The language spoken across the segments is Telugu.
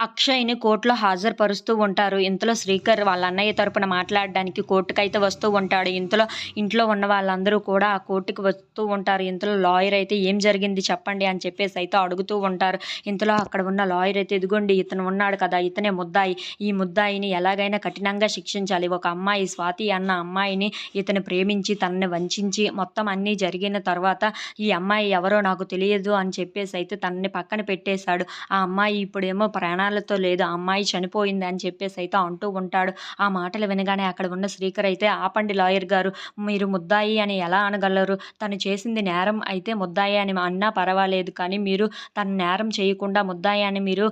అక్షయ్ని కోర్టులో హాజరుపరుస్తూ ఉంటారు. ఇంతలో శ్రీకర్ వాళ్ళ అన్నయ్య తరపున మాట్లాడడానికి కోర్టుకైతే వస్తూ ఉంటాడు. ఇంతలో ఇంట్లో ఉన్న వాళ్ళందరూ కూడా ఆ కోర్టుకి వస్తూ ఉంటారు. ఇంతలో లాయర్ అయితే ఏం జరిగింది చెప్పండి అని చెప్పేసి అయితే అడుగుతూ ఉంటారు. ఇంతలో అక్కడ ఉన్న లాయర్ అయితే ఇదిగోండి ఇతను ఉన్నాడు కదా ఇతనే ముద్దాయి. ఈ ముద్దాయిని ఎలాగైనా కఠినంగా శిక్షించాలి. ఒక అమ్మాయి స్వాతి అన్న అమ్మాయిని ఇతను ప్రేమించి తనని వంచించి మొత్తం అన్నీ జరిగిన తర్వాత ఈ అమ్మాయి ఎవరో నాకు తెలియదు అని చెప్పేసి అయితే తనని పక్కన పెట్టేశాడు. ఆ అమ్మాయి ఇప్పుడేమో ప్రాణ ప్రాణాలతో లేదు ఆ అమ్మాయి చనిపోయింది అని చెప్పేసి అయితే అంటూ ఉంటాడు. ఆ మాటలు వినగానే అక్కడ ఉన్న శ్రీకర్ అయితే ఆపండి లాయర్ గారు మీరు ముద్దాయి అని ఎలా అనగలరు? తను చేసింది నేరం అయితే ముద్దాయి అని అన్నా పర్వాలేదు కానీ మీరు తను నేరం చేయకుండా ముద్దాయి అని మీరు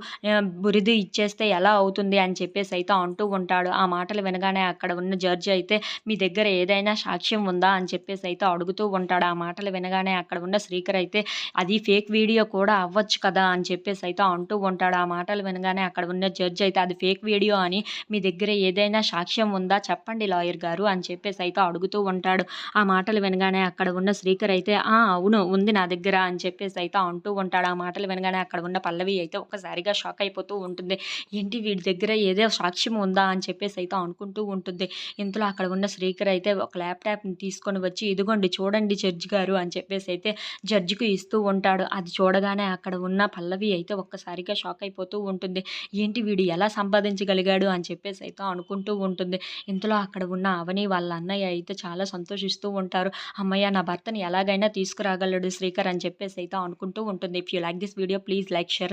బురిది ఇచ్చేస్తే ఎలా అవుతుంది? అని చెప్పేసి అయితే అంటూ ఉంటాడు. ఆ మాటలు వినగానే అక్కడ ఉన్న జడ్జి అయితే మీ దగ్గర ఏదైనా సాక్ష్యం ఉందా? అని చెప్పేసి అయితే అడుగుతూ ఉంటాడు. ఆ మాటలు వినగానే అక్కడ ఉన్న శ్రీకర్ అయితే అది ఫేక్ వీడియో కూడా అవ్వచ్చు కదా? అని చెప్పేసి అయితే అంటూ ఉంటాడు. ఆ మాటలు వినగానే అక్కడ ఉన్న జడ్జ్ అయితే అది ఫేక్ వీడియో అని మీ దగ్గర ఏదైనా సాక్ష్యం ఉందా? చెప్పండి లాయర్ గారు అని చెప్పేసి అయితే అడుగుతూ ఉంటాడు. ఆ మాటలు వినగానే అక్కడ ఉన్న శ్రీకర్ అయితే ఆ అవును ఉంది నా దగ్గర అని చెప్పేసి అయితే అంటూ ఉంటాడు. ఆ మాటలు వినగానే అక్కడ ఉన్న పల్లవి అయితే ఒక్కసారిగా షాక్ అయిపోతూ ఉంటుంది. ఏంటి వీడి దగ్గర ఏదో సాక్ష్యం ఉందా? అని చెప్పేసి అయితే అనుకుంటూ ఉంటుంది. ఇంతలో అక్కడ ఉన్న శ్రీకర్ అయితే ఒక ల్యాప్టాప్ని తీసుకొని వచ్చి ఇదిగోండి చూడండి జడ్జి గారు అని చెప్పేసి అయితే జడ్జికి ఇస్తూ ఉంటాడు. అది చూడగానే అక్కడ ఉన్న పల్లవి అయితే ఒక్కసారిగా షాక్ అయిపోతూ ఉంటుంది. ఉంటుంది ఏంటి వీడు ఎలా సంపాదించగలిగాడు అని చెప్పేసి అయితే అనుకుంటూ ఉంటుంది. ఇంతలో అక్కడ ఉన్న అవని వాళ్ళ అన్నయ్య అయితే చాలా సంతోషిస్తూ ఉంటారు. అమ్మయ్య నా భర్తని ఎలాగైనా తీసుకురాగలడు శ్రీకర్ అని చెప్పేసి అయితే అనుకుంటూ ఉంటుంది. If you like this video please like share